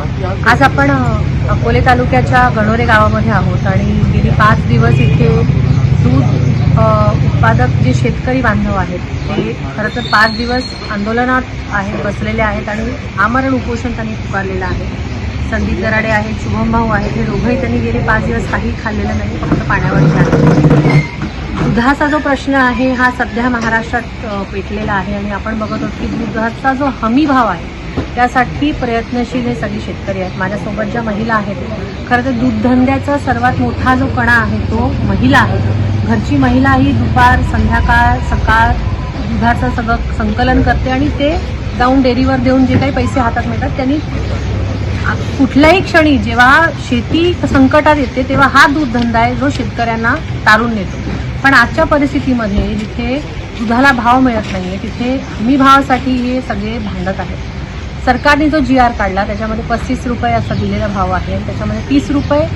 आज आपण अकोले तालुक्याच्या गणोरे गावामध्ये आहोत आणि गेली पाच दिवस इथे दूध उत्पादक जे शेतकरी बांधव आहेत ते खरं तर पाच दिवस आंदोलनात आहेत बसलेले आहेत आणि आमरण उपोषण त्यांनी पुकारलेलं आहे. संदीप दराडे आहेत शुभम भाऊ आहेत हे दोघंही त्यांनी गेले पाच दिवस काही खाल्लेलं नाही फक्त पाण्यावरचे आहे. दुधाचा जो प्रश्न आहे हा सध्या महाराष्ट्रात पेटलेला आहे आणि आपण बघत आहोत की दुधाचा जो हमी भाव आहे त्यासाठी प्रयत्नशील हे सगळे शेतकरी आहेत. माझ्यासोबत ज्या महिला आहेत खरं तर दूधधंद्याचा सर्वात मोठा जो कणा आहे तो महिला आहे. घरची महिला ही दुपार संध्याकाळ सकाळ दुधाचं सगळं संकलन करते आणि ते जाऊन डेअरीवर देऊन जे काही पैसे हातात मिळतात त्यांनी कुठल्याही क्षणी जेव्हा शेती संकटात येते तेव्हा हा दूधधंदा आहे जो शेतकऱ्यांना तारून नेतो. पण आजच्या परिस्थितीमध्ये जिथे दुधाला भाव मिळत नाही आहे तिथे हमी भावासाठी हे सगळे भांडत आहेत. सरकारने जो जी आर काढला त्याच्यामध्ये पस्तीस रुपये असा दिलेला भाव आहे. आणि त्याच्यामध्ये तीस रुपये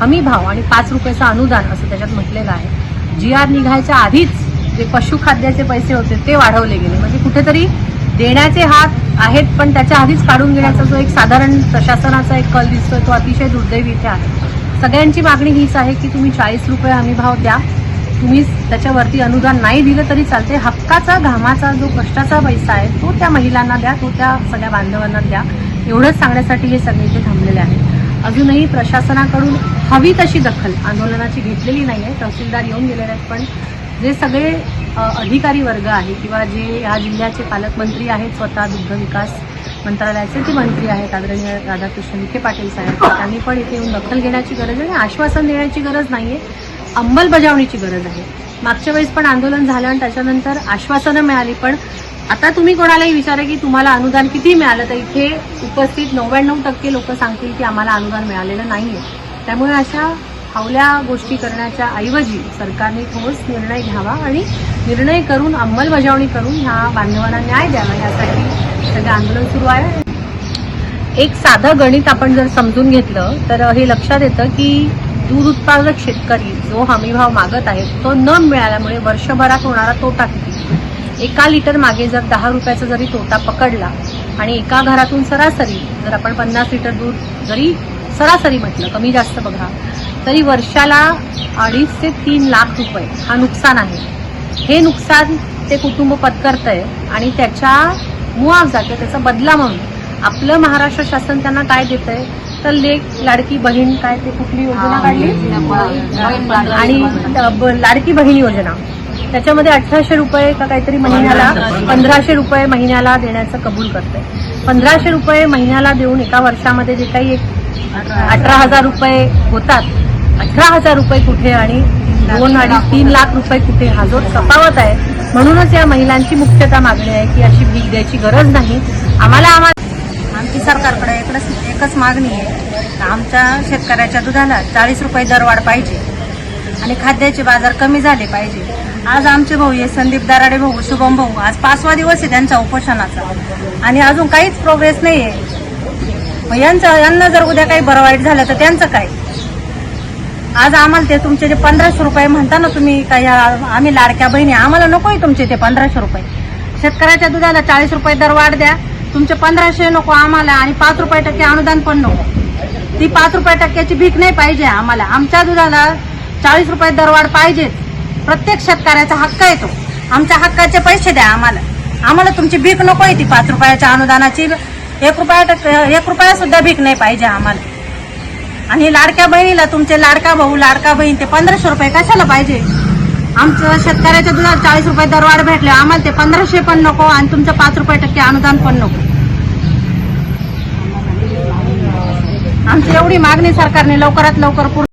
हमी भाव आणि पाच रुपयाचं अनुदान असं त्याच्यात म्हटलेलं आहे. जी आर निघायच्या आधीच जे पशुखाद्याचे पैसे होते ते वाढवले गेले. म्हणजे कुठेतरी देण्याचे हात आहेत पण त्याच्या आधीच काढून घेण्याचा जो एक साधारण प्रशासनाचा एक कल दिसतोय तो अतिशय दुर्दैवी इथे आहे. सगळ्यांची मागणी हीच आहे की तुम्ही चाळीस रुपये हमी भाव द्या. तुम्ही त्याच्यावरती अनुदान नाही दिलं तरी चालते हक्काचा घामाचा जो कष्टाचा पैसा आहे तो त्या महिलांना द्या तो त्या सगळ्या बांधवांना द्या. एवढंच सांगण्यासाठी हे सगळे इथे थांबलेले आहेत. अजूनही प्रशासनाकडून हवी तशी दखल आंदोलनाची घेतलेली नाही आहे तहसीलदार येऊन गेलेले आहेत पण जे सगळे अधिकारी वर्ग आहे किंवा जे ह्या जिल्ह्याचे पालकमंत्री आहेत स्वतः दुग्ध विकास मंत्रालयाचे जे मंत्री आहेत आदरणीय राधाकृष्ण विखे पाटील साहेब त्यांनी पण इथे येऊन दखल घेण्याची गरज आहे आणि आश्वासन देण्याची गरज नाही आहे अंमलबजावणीची गरज आहे. मागच्या वेळेस पण आंदोलन झालं आणि त्याच्यानंतर आश्वासनं मिळाली पण आता तुम्ही कोणालाही विचारा की तुम्हाला अनुदान किती मिळालं? तर इथे उपस्थित नव्याण्णव टक्के लोक सांगतील की आम्हाला अनुदान मिळालेलं नाही आहे त्यामुळे अशा फावल्या गोष्टी करण्याच्या ऐवजी सरकारने ठोस निर्णय घ्यावा आणि निर्णय करून अंमलबजावणी करून ह्या बांधवांना न्याय द्यावा यासाठी सगळं आंदोलन सुरू आहे. एक साधं गणित आपण जर समजून घेतलं तर हे लक्षात येतं की दूध उत्पादक शेतकरी जो हमीभाव मागत आहे तो न मिळाल्यामुळे वर्षभरात होणारा तोटा किती? एका लिटर मागे जर दहा रुपयाचा जरी तोटा पकडला आणि एका घरातून सरासरी जर आपण पन्नास लिटर दूध जरी सरासरी म्हटलं कमी जास्त बघा तरी वर्षाला अडीच ते तीन लाख रुपये हा नुकसान आहे. हे नुकसान ते कुटुंब पत्करतंय आणि त्याच्या मुआवजा किंवा त्याचा बदला म्हणून. आपलं महाराष्ट्र शासन त्यांना काय देत आहे तर लेख लाडकी बहीण काय ते कुठली योजना काढली? आणि लाडकी बहीण योजना. त्याच्यामध्ये अठराशे रुपये का काहीतरी महिन्याला पंधराशे रुपये महिन्याला देण्याचं कबूल करते पंधराशे रुपये महिन्याला देऊन एका वर्षामध्ये जे काही एक अठरा हजार रुपये होतात अठरा हजार रुपये कुठे आणि दोन अडीच तीन लाख रुपये कुठे हा जो तफावत आहे म्हणूनच या महिलांची मुख्यतः मागणी आहे की अशी भीक द्यायची गरज नाही. आम्हाला आम्हाला मागणी आहे. आमच्या शेतकऱ्याच्या दुधाला चाळीस रुपये दरवाढ पाहिजे. आणि खाद्याचे बाजार कमी झाले पाहिजे. आज आमचे भाऊ आहे संदीप दराडे भाऊ शुभम भाऊ आज पाचवा दिवस आहे त्यांचा उपोषणाचा. आणि अजून काहीच प्रोग्रेस नाही आहे मग यांचं यांना जर उद्या काही बरं वाईट झालं तर त्यांचं काय? आज आम्हाला ते तुमचे जे पंधराशे रुपये म्हणता ना तुम्ही काय आम्ही लाडक्या बहिणी आम्हाला नको आहे तुमचे ते पंधराशे रुपये. शेतकऱ्याच्या दुधाला चाळीस रुपये दर वाढ द्या. तुमचे पंधराशे नको आम्हाला आणि पाच रुपये टक्के अनुदान पण नको. ती पाच रुपये टक्क्याची भीक नाही पाहिजे आम्हाला. आमच्या दुधाला चाळीस रुपये दरवाढ पाहिजे. प्रत्येक शेतकऱ्याचा हक्क आहे तो. आमच्या हक्काचे पैसे द्या आम्हाला. आम्हाला तुमची भीक नको आहे ती पाच रुपयाच्या अनुदानाची. एक रुपया टक्के एक रुपया सुद्धा भीक नाही पाहिजे आम्हाला. आणि लाडक्या बहिणीला तुमचे लाडका भाऊ लाडका बहीण ते पंधराशे रुपये कशाला पाहिजे? आमचं शेतकऱ्याच्या दुधात चाळीस रुपये दरवाढ भेटले. आम्हाला ते पंधराशे पण नको आणि तुमचं पाच रुपये टक्के अनुदान पण नको. आमची एवढी मागणी सरकारने लवकरात लवकर पूर्ण